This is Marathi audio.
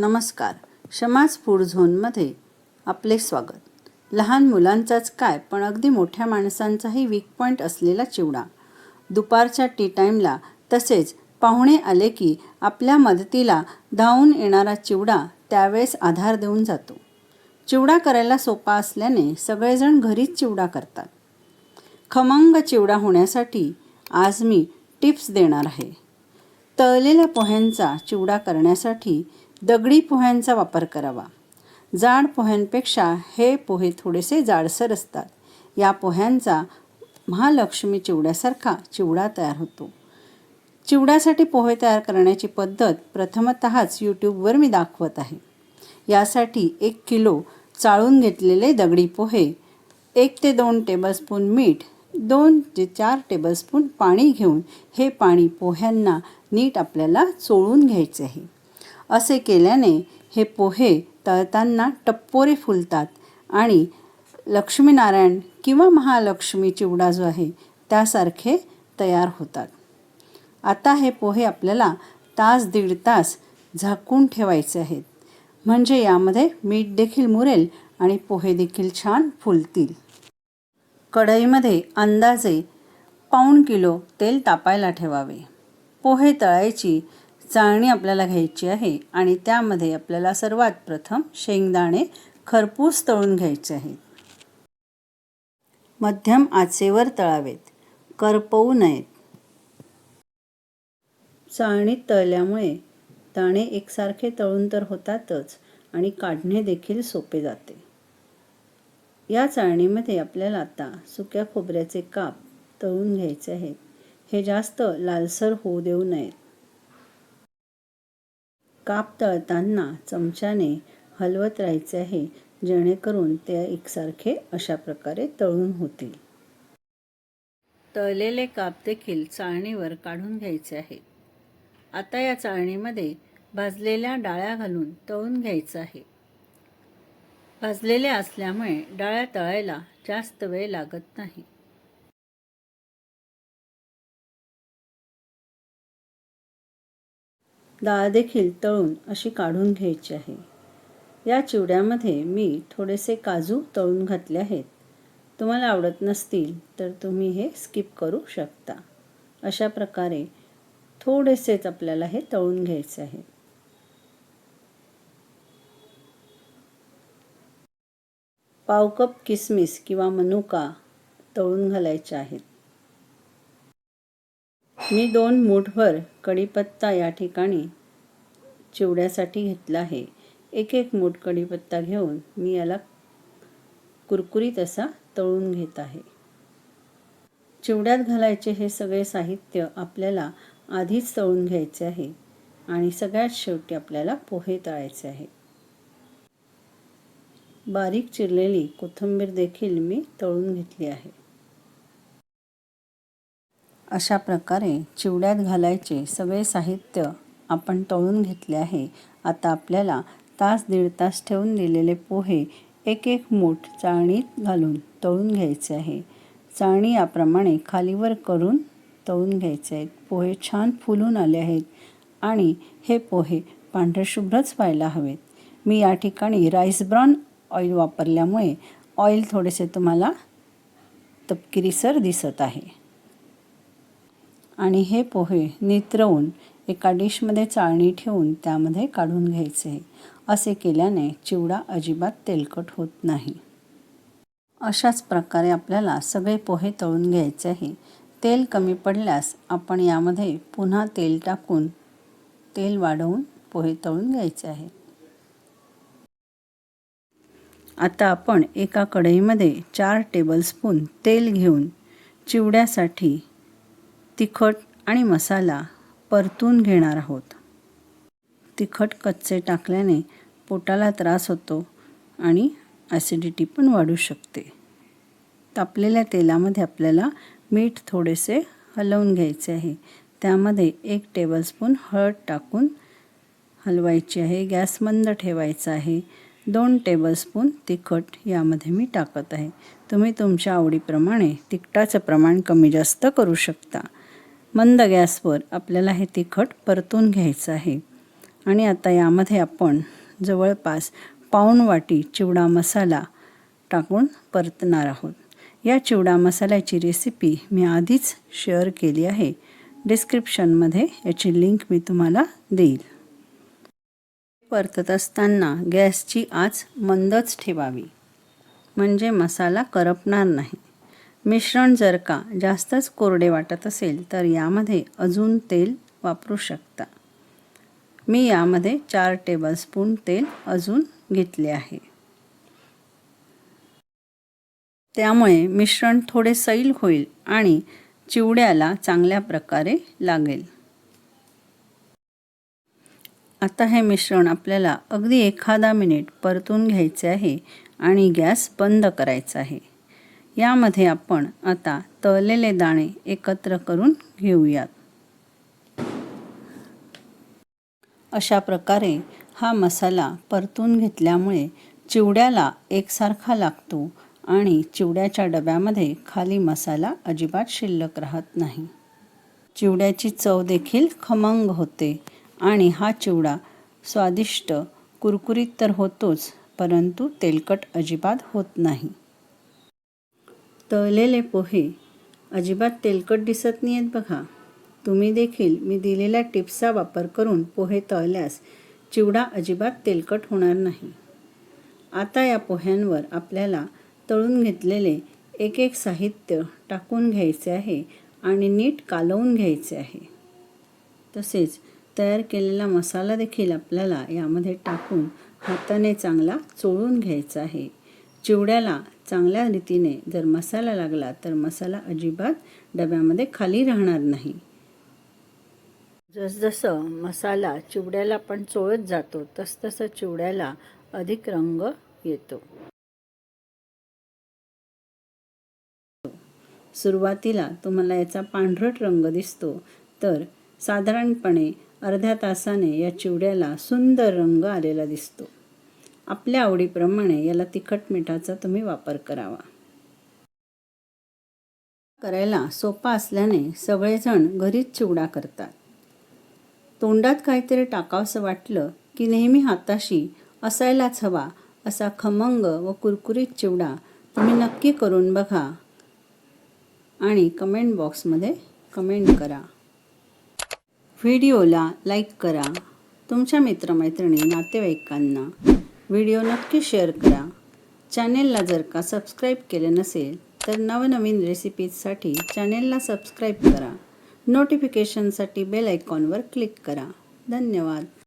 नमस्कार. क्षमाज फूड झोनमध्ये आपले स्वागत. लहान मुलांचाच काय पण अगदी मोठ्या माणसांचाही वीक पॉईंट असलेला चिवडा. दुपारच्या टी टाईमला तसेच पाहुणे आले की आपल्या मदतीला धावून येणारा चिवडा त्यावेळेस आधार देऊन जातो. चिवडा करायला सोपा असल्याने सगळेजण घरीच चिवडा करतात. खमंग चिवडा होण्यासाठी आज मी टिप्स देणार आहे. तळलेल्या पोह्यांचा चिवडा करण्यासाठी दगडी पोह्यांचा वापर करावा. जाड पोह्यांपेक्षा हे पोहे थोडेसे जाडसर असतात. या पोह्यांचा महालक्ष्मी चिवड्यासारखा चिवडा तयार होतो. चिवड्यासाठी पोहे तयार करण्याची पद्धत प्रथमतःच यूट्यूबवर मी दाखवत आहे. यासाठी एक किलो चाळून घेतलेले दगडी पोहे एक ते दोन टेबलस्पून मीठ दोन ते चार टेबलस्पून पाणी घेऊन हे पाणी पोह्यांना नीट आपल्याला चोळून घ्यायचे आहे. असे केल्याने हे पोहे तळताना टप्पोरे फुलतात आणि लक्ष्मीनारायण किंवा महालक्ष्मी चिवडा जो आहे त्यासारखे तयार होतात. आता हे पोहे आपल्याला तास दीड तास झाकून ठेवायचे आहेत. म्हणजे यामध्ये मीठ देखील मुरेल आणि पोहे देखील छान फुलतील. कढईमध्ये अंदाजे पाऊण किलो तेल तापायला ठेवावे. पोहे तळायची चाळणी आपल्याला घ्यायची आहे आणि त्यामध्ये आपल्याला सर्वात प्रथम शेंगदाणे खरपूस तळून घ्यायचे आहेत. मध्यम आचेवर तळावेत. करपवू नयेत. चाळणीत तळल्यामुळे दाणे एकसारखे तळून तर होतातच आणि काढणे देखील सोपे जाते. या चाळणीमध्ये आपल्याला आता सुक्या खोबऱ्याचे काप तळून घ्यायचे आहेत. हे जास्त लालसर होऊ देऊ नयेत. काप तळताना चमच्याने हलवत राहायचे आहे जेणेकरून ते एकसारखे अशा प्रकारे तळून होतील. तळलेले काप देखील चाळणीवर काढून घ्यायचे आहे. आता या चाळणीमध्ये भाजलेल्या डाळ्या घालून तळून घ्यायचं आहे. भाजलेल्या असल्यामुळे डाळ्या तळायला जास्त वेळ लागत नाही. डाळ देखील तळून अशी काढून घ्यायची आहे. या चिवड्यामध्ये मी थोडेसे काजू तळून घातले आहेत. तुम्हाला आवडत नसतील तर तुम्ही हे स्किप करू शकता. अशा प्रकारे थोडेसेच आपल्याला हे तळून घ्यायचे आहे. पाव कप किसमिस किंवा मनुका तळून घालायचे आहेत. मी दोन मूठभर कढीपत्ता या ठिकाणी चिवड्यासाठी घेतला आहे. एक एक मूठ कढीपत्ता घेऊन मी याला कुरकुरीत असा तळून घेत आहे. चिवड्यात घालायचे हे सगळे साहित्य आपल्याला आधीच तळून घ्यायचे आहे आणि सगळ्यात शेवटी आपल्याला पोहे तळायचे आहे. बारीक चिरलेली कोथिंबीर देखील मी तळून घेतली आहे. अशा प्रकारे चिवड्यात घालायचे सगळे साहित्य आपण तळून घेतले आहे. आता आपल्याला तास दीड तास ठेवून दिलेले पोहे एक एक मूठ चाळणीत घालून तळून घ्यायचे आहे. चाळणी याप्रमाणे खालीवर करून तळून घ्यायचे आहेत. पोहे छान फुलून आले आहेत आणि हे पोहे पांढरेशुभ्रच व्हायला हवेत. मी या ठिकाणी राईस ब्राऊन ऑइल वापरल्यामुळे ऑइल थोडेसे तुम्हाला तपकिरीसर दिसत आहे. आणि हे पोहे नित्रवून एका डिशमध्ये चाळणी ठेवून त्यामध्ये काढून घ्यायचे. असे केल्याने चिवडा अजिबात तेलकट होत नाही. अशाच प्रकारे आपल्याला सगळे पोहे तळून घ्यायचे आहे तेल कमी पडल्यास आपण यामध्ये पुन्हा तेल टाकून तेल वाढवून पोहे तळून घ्यायचे आहेत आता आपण एका कढईमध्ये चार टेबलस्पून तेल घेऊन चिवड्यासाठी तिखट आणि मसाला परतून घेणार आहोत. तिखट कच्चे टाकल्याने पोटाला त्रास होतो आणि ॲसिडिटी पण वाढू शकते. तापलेल्या तेलामध्ये आपल्याला मीठ थोडेसे हलवून घ्यायचे आहे. त्यामध्ये एक टेबलस्पून हळद टाकून हलवायची आहे. गॅस मंद ठेवायचा आहे. दोन टेबलस्पून तिखट यामध्ये मी टाकत आहे. तुम्ही तुमच्या आवडीप्रमाणे तिखटाचं प्रमाण कमी जास्त करू शकता. मंद गॅसवर आपल्याला हे तिखट परतून घ्यायचं आहे. आणि आता यामध्ये आपण जवळपास पाऊण वाटी चिवडा मसाला टाकून परतणार आहोत. या चिवडा मसाल्याची रेसिपी मी आधीच शेअर केली आहे. डिस्क्रिप्शनमध्ये याची लिंक मी तुम्हाला देईल. परतत असताना गॅसची आच मंदच ठेवावी. म्हणजे मसाला करपणार नाही. मिश्रण जर का जास्तच कोरडे वाटत असेल तर यामध्ये अजून तेल वापरू शकता. मी यामध्ये चार टेबलस्पून तेल अजून घेतले आहे. त्यामुळे मिश्रण थोडे सैल होईल आणि चिवड्याला चांगल्या प्रकारे लागेल. आता हे मिश्रण आपल्याला अगदी एखादा मिनिट परतून घ्यायचे आहे आणि गॅस बंद करायचा आहे. यामध्ये आपण आता तळलेले दाणे एकत्र करून घेऊयात. अशा प्रकारे हा मसाला परतून घेतल्यामुळे चिवड्याला एकसारखा लागतो आणि चिवड्याच्या डब्यामध्ये खाली मसाला अजिबात शिल्लक राहत नाही. चिवड्याची चव देखील खमंग होते आणि हा चिवडा स्वादिष्ट कुरकुरीत तर होतोच परंतु तेलकट अजिबात होत नाही. तळलेले पोहे. अजिबात तेलकट दिसत नाही आहेत बघा. तुम्ही देखील मी दिलेल्या टिप्सचा वापर करून पोहे तळल्यास चिवडा अजिबात तेलकट होणार नाही. आता या पोह्यांवर आपल्याला तळून घेतलेले एक एक साहित्य टाकून घ्यायचे आहे आणि नीट कालवून घ्यायचे आहे. तसेच तयार केलेला मसाला देखील आपल्याला यामध्ये टाकून हाताने चांगला चोळून घ्यायचा आहे. चिवड्याला चांगल्या रीतीने जर मसाला लागला तर मसाला अजिबात डब्यामध्ये खाली राहणार नाही. जसजसं मसाला चिवड्याला पण चोळत जातो तसतसं चिवड्याला अधिक रंग येतो. सुरुवातीला तुम्हाला याचा पांढरट रंग दिसतो तर साधारणपणे अर्ध्या तासाने या चिवड्याला सुंदर रंग आलेला दिसतो. आपल्या आवडीप्रमाणे याला तिखट मिठाचा तुम्ही वापर करावा. करायला सोपा असल्याने सगळेजण घरीच चिवडा करतात. तोंडात काहीतरी टाकावंसं वाटलं की नेहमी हाताशी असायलाच हवा असा खमंग व कुरकुरीत चिवडा तुम्ही नक्की करून बघा आणि कमेंट बॉक्समध्ये कमेंट करा. व्हिडिओला लाईक करा. तुमच्या मित्रमैत्रिणी नातेवाईकांना व्हिडिओ नक्की शेअर करा. चॅनेलला जर का सबस्क्राईब केले नसेल तर नवनवीन रेसिपीजसाठी चॅनेलला सबस्क्राईब करा. नोटिफिकेशनसाठी बेल आयकॉनवर क्लिक करा. धन्यवाद.